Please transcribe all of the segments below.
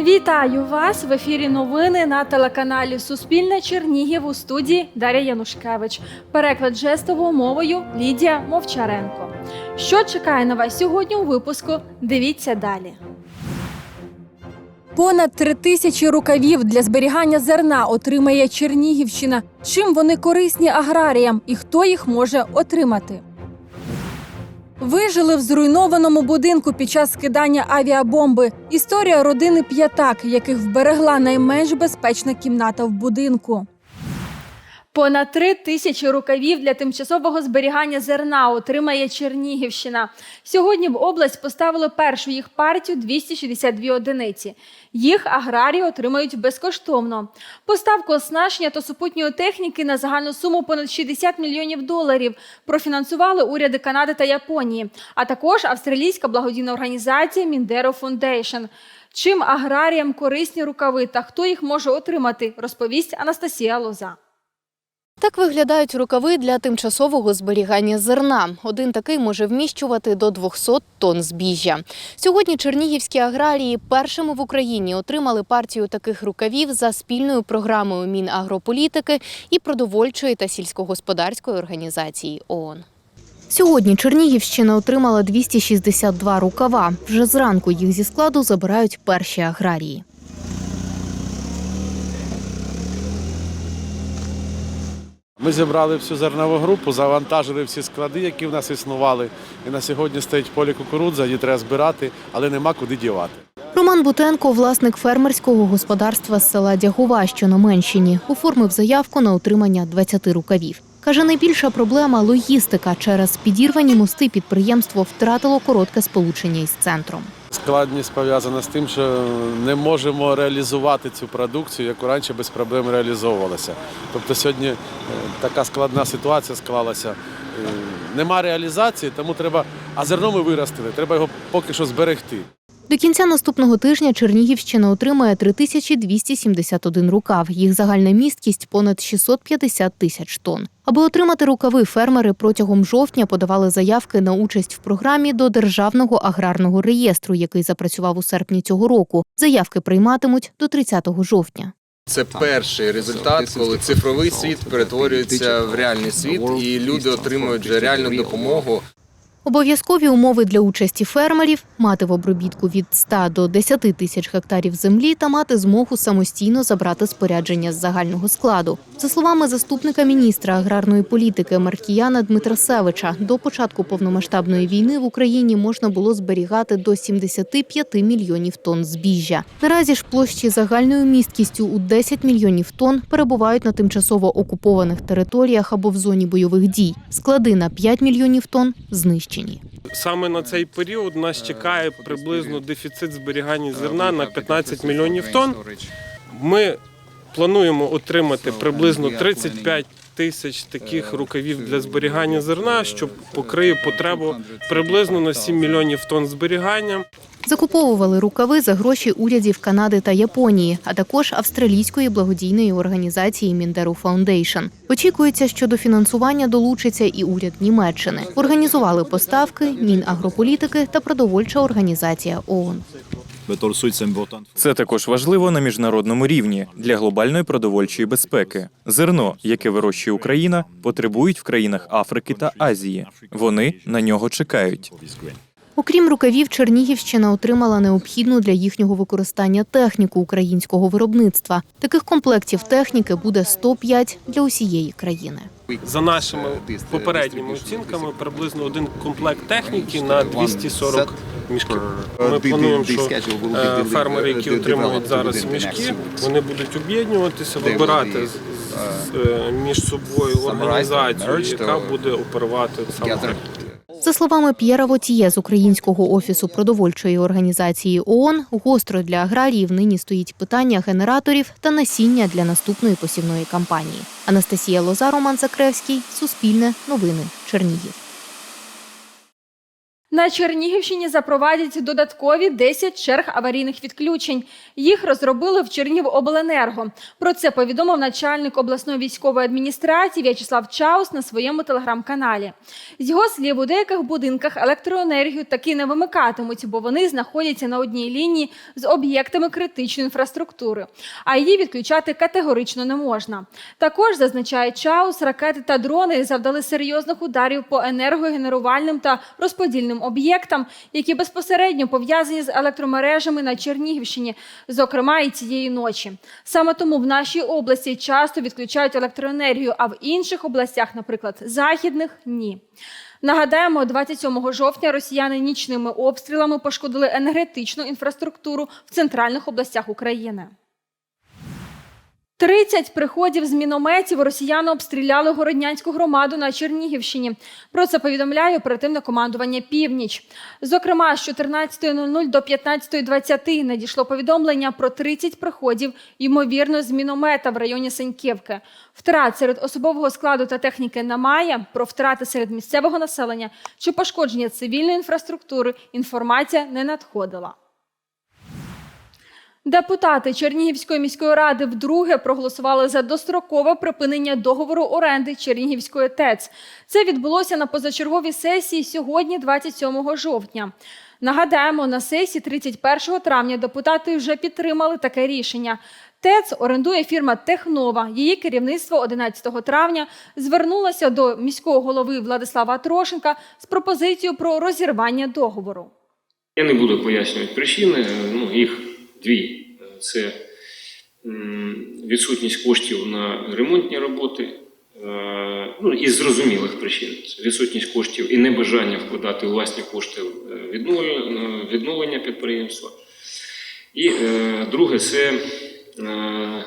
Вітаю вас в ефірі новини на телеканалі Суспільне Чернігів у студії Дар'я Янушкевич. Переклад жестовою мовою Лідія Мовчаренко. Що чекає на вас сьогодні у випуску? Дивіться далі. Понад три тисячі рукавів для зберігання зерна отримає Чернігівщина. Чим вони корисні аграріям і хто їх може отримати? Вижили в зруйнованому будинку під час скидання авіабомби. Історія родини п'ятак, яких вберегла найменш безпечна кімната в будинку. Понад три тисячі рукавів для тимчасового зберігання зерна отримає Чернігівщина. Сьогодні в область поставили першу їх партію 262 одиниці. Їх аграрії отримають безкоштовно. Поставку оснащення та супутньої техніки на загальну суму понад 60 мільйонів доларів профінансували уряди Канади та Японії, а також австралійська благодійна організація Міндеро Фундейшн. Чим аграріям корисні рукави та хто їх може отримати, розповість Анастасія Лоза. Так виглядають рукави для тимчасового зберігання зерна. Один такий може вміщувати до 200 тонн збіжжя. Сьогодні чернігівські аграрії першими в Україні отримали партію таких рукавів за спільною програмою Мінагрополітики і продовольчої та сільськогосподарської організації ООН. Сьогодні Чернігівщина отримала 262 рукава. Вже зранку їх зі складу забирають перші аграрії. Ми зібрали всю зернову групу, завантажили всі склади, які в нас існували. І на сьогодні стоїть поле кукурудза, її треба збирати, але нема куди дівати. Роман Бутенко, власник фермерського господарства з села Дягова, що на Менщині, оформив заявку на отримання 20 рукавів. Каже, найбільша проблема логістика. Через підірвані мости підприємство втратило коротке сполучення із центром. Складність пов'язана з тим, що не можемо реалізувати цю продукцію, яку раніше без проблем реалізовувалася. Тобто сьогодні е, така складна ситуація склалася. Е, Нема реалізації, тому треба, а зерно ми виростили, треба його поки що зберегти. До кінця наступного тижня Чернігівщина отримає 3271 рукав. Їх загальна місткість понад 650 тисяч тонн. Аби отримати рукави, фермери протягом жовтня подавали заявки на участь в програмі до Державного аграрного реєстру, який запрацював у серпні цього року. Заявки прийматимуть до 30 жовтня. Це перший результат, коли цифровий світ перетворюється в реальний світ, і люди отримують реальну допомогу. Обов'язкові умови для участі фермерів мати в обробітку від 100 до 10 тисяч гектарів землі та мати змогу самостійно забрати спорядження з загального складу. За словами заступника міністра аграрної політики Маркіяна Дмитрасевича, до початку повномасштабної війни в Україні можна було зберігати до 75 мільйонів тонн збіжжя. Наразі ж площі загальною місткістю у 10 мільйонів тонн перебувають на тимчасово окупованих територіях або в зоні бойових дій. Склади на 5 мільйонів тонн знищені. Саме на цей період нас чекає приблизно дефіцит зберігання зерна на 15 мільйонів тонн. Ми плануємо отримати приблизно 35 тисяч таких рукавів для зберігання зерна, що покриє потребу приблизно на 7 мільйонів тонн зберігання. Закуповували рукави за гроші урядів Канади та Японії, а також австралійської благодійної організації Міндеру Фаундейшн. Очікується, що до фінансування долучиться і уряд Німеччини. Організували поставки Мінагрополітики та продовольча організація ООН. Це також важливо на міжнародному рівні для глобальної продовольчої безпеки. Зерно, яке вирощує Україна, потребують в країнах Африки та Азії. Вони на нього чекають. Окрім рукавів, Чернігівщина отримала необхідну для їхнього використання техніку українського виробництва. Таких комплектів техніки буде 105 для усієї країни. За нашими попередніми оцінками, приблизно один комплект техніки на 240 мішків. Ми плануємо, що е, фермери, які отримують зараз мішки, вони будуть об'єднуватися, вибирати е, між собою організацію, яка буде оперувати саме. За словами П'єра Вотіє з Українського офісу продовольчої організації ООН, гостро для аграріїв нині стоїть питання генераторів та насіння для наступної посівної кампанії. Анастасія Лоза, Роман Закревський, Суспільне, Новини, Чернігів. На Чернігівщині запровадять додаткові 10 черг аварійних відключень. Їх розробили в Чернігівобленерго. Про це повідомив начальник обласної військової адміністрації В'ячеслав Чаус на своєму телеграм-каналі. З його слів, у деяких будинках електроенергію таки не вимикатимуть, бо вони знаходяться на одній лінії з об'єктами критичної інфраструктури, а її відключати категорично не можна. Також зазначає Чаус, ракети та дрони завдали серйозних ударів по енергогенерувальним та розподільним об'єктам, які безпосередньо пов'язані з електромережами на Чернігівщині, зокрема і цієї ночі. Саме тому в нашій області часто відключають електроенергію, а в інших областях, наприклад, західних, ні. Нагадаємо, 27 жовтня росіяни нічними обстрілами пошкодили енергетичну інфраструктуру в центральних областях України. 30 приходів з мінометів росіяни обстріляли городнянську громаду на Чернігівщині. Про це повідомляє оперативне командування Північ. Зокрема, з 14.00 до 15.20 надійшло повідомлення про 30 приходів, ймовірно, з міномета в районі Сеньківки. Втрат серед особового складу та техніки немає. Про втрати серед місцевого населення чи пошкодження цивільної інфраструктури інформація не надходила. Депутати Чернігівської міської ради вдруге проголосували за дострокове припинення договору оренди Чернігівської ТЕЦ. Це відбулося на позачерговій сесії сьогодні, 27 жовтня. Нагадаємо, на сесії 31 травня депутати вже підтримали таке рішення. ТЕЦ орендує фірма Технова. Її керівництво 11 травня звернулося до міського голови Владислава Трошенка з пропозицією про розірвання договору. Я не буду пояснювати причини. Ну, їх дві: це відсутність коштів на ремонтні роботи. е, Ну, із зрозумілих причин. Це відсутність коштів і небажання вкладати власні кошти в е, відновлення, підприємства. І е, друге це е,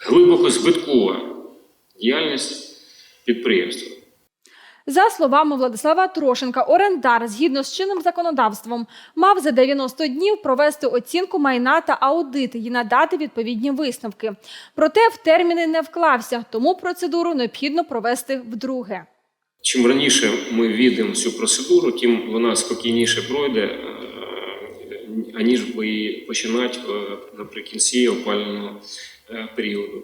глибоко збиткова діяльність підприємства. За словами Владислава Трошенка, орендар згідно з чинним законодавством мав за 90 днів провести оцінку майна та аудит і надати відповідні висновки. Проте в терміни не вклався, тому процедуру необхідно провести вдруге. Чим раніше ми введемо цю процедуру, тим вона спокійніше пройде, е, аніж би починати е, наприкінці опалювального е, періоду.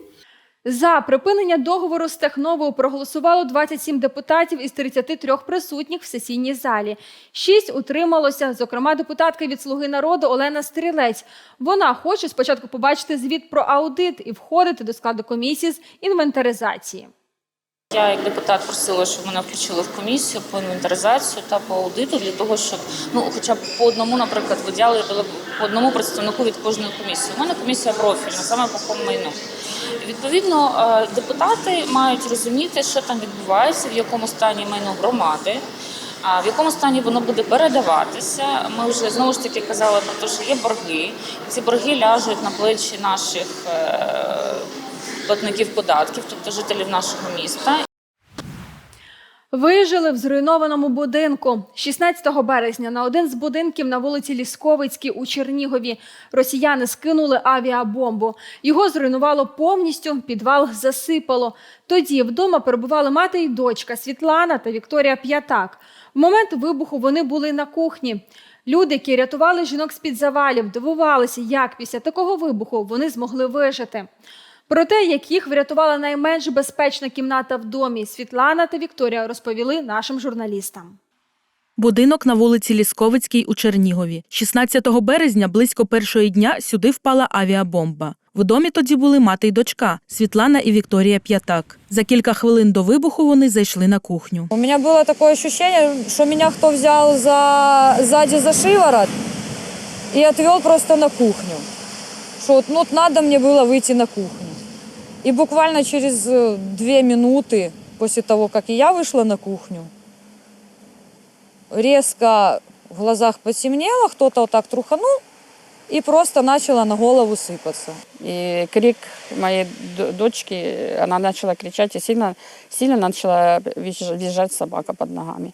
За припинення договору з Техновою проголосувало 27 депутатів із 33 присутніх в сесійній залі. Шість утрималося, зокрема, депутатка від Слуги народу Олена Стрілець. Вона хоче спочатку побачити звіт про аудит і входити до складу комісії з інвентаризації. Я як депутат просила, щоб мене включили в комісію по інвентаризацію та по аудиту для того, щоб ну хоча б по одному, наприклад, виділяли по одному представнику від кожної комісії. У мене комісія профільна, саме по комайну. Відповідно, е, депутати мають розуміти, що там відбувається, в якому стані майно громади. А в якому стані воно буде передаватися? Ми вже знову ж таки казали про те, що є борги. і Ці борги ляжуть на плечі наших е, платників податків, тобто жителів нашого міста. Вижили в зруйнованому будинку. 16 березня на один з будинків на вулиці Лісковицькій у Чернігові росіяни скинули авіабомбу. Його зруйнувало повністю, підвал засипало. Тоді вдома перебували мати і дочка Світлана та Вікторія П'ятак. В момент вибуху вони були на кухні. Люди, які рятували жінок з-під завалів, дивувалися, як після такого вибуху вони змогли вижити. Про те, як їх врятувала найменш безпечна кімната в домі, Світлана та Вікторія розповіли нашим журналістам. Будинок на вулиці Лісковицькій у Чернігові. 16 березня близько першої дня сюди впала авіабомба. В домі тоді були мати й дочка Світлана і Вікторія П'ятак. За кілька хвилин до вибуху вони зайшли на кухню. У меня было такое ощущение, что меня кто взял за, сзади за шиворот и отвел просто на кухню. Что вот, ну, вот надо мне было выйти на кухню. И буквально через э, две минуты после того, как и я вышла на кухню, резко в глазах потемнело, кто-то вот так труханул, и просто начало на голову сыпаться. И крик моей д- дочки, она начала кричать и сильно, сильно начала визж- визжать собака под ногами.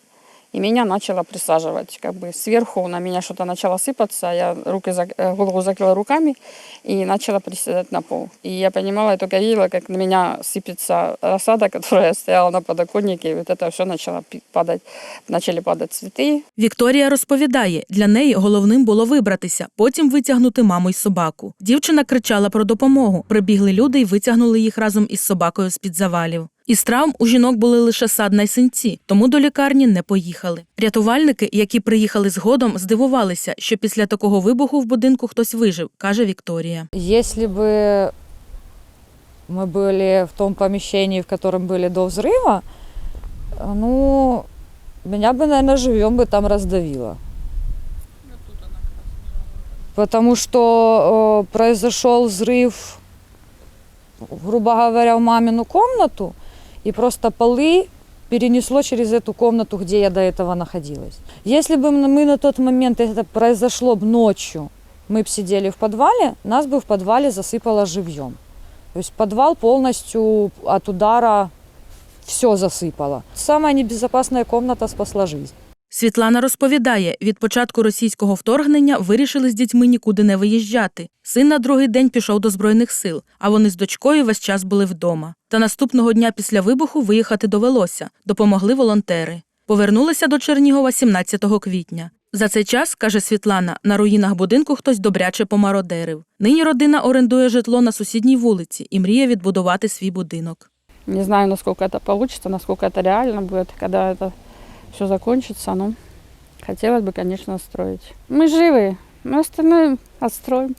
и меня начало присаживать. Как бы сверху на меня что-то начало сыпаться, я руки, зак- э, голову закрыла руками и начала приседать на пол. И я понимала, я только видела, как на меня сыпется рассада, которая стояла на подоконнике, и вот это все начало пи- падать, начали падать цветы, Вікторія розповідає, для неї головним було вибратися, потім витягнути маму й собаку. Дівчина кричала про допомогу. Прибігли люди й витягнули їх разом із собакою з-під завалів. Із травм у жінок були лише садна й синці, тому до лікарні не поїхали. Рятувальники, які приїхали згодом, здивувалися, що після такого вибуху в будинку хтось вижив, каже Вікторія. Если бы мы были в том помещении, в котором были до взрыва, э, ну, меня бы, наверное, живьем бы там раздавило. Потому что э, произошел взрыв, грубо говоря, в мамину комнату, и просто полы перенесло через эту комнату, где я до этого находилась. Если бы мы на тот момент, это произошло бы ночью, мы бы сидели в подвале, нас бы в подвале засыпало живьем. То есть подвал полностью от удара все засыпало. Самая небезопасная комната спасла жизнь. Світлана розповідає, від початку російського вторгнення вирішили з дітьми нікуди не виїжджати. Син на другий день пішов до збройних сил, а вони з дочкою весь час були вдома. Та наступного дня після вибуху виїхати довелося. Допомогли волонтери. Повернулися до Чернігова 17 квітня. За цей час, каже Світлана, на руїнах будинку хтось добряче помародерив. Нині родина орендує житло на сусідній вулиці і мріє відбудувати свій будинок. Не знаю, насколько это получится, насколько это реально будет, когда это все закончится. Но хотелось бы, конечно, строить. Мы живы, мы остальное отстроим.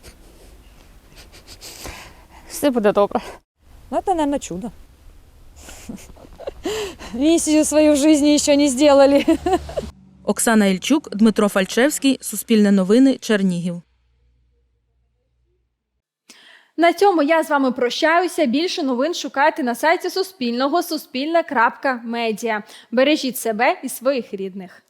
Все будет добро. Ну, это, наверное, чудо. Миссию свою в жизни еще не сделали. Оксана Ільчук, Дмитро Фальчевський, Суспільне новини, Чернігів. На цьому я з вами прощаюся. Більше новин шукайте на сайті Суспільного суспільне.медіа. Бережіть себе і своїх рідних.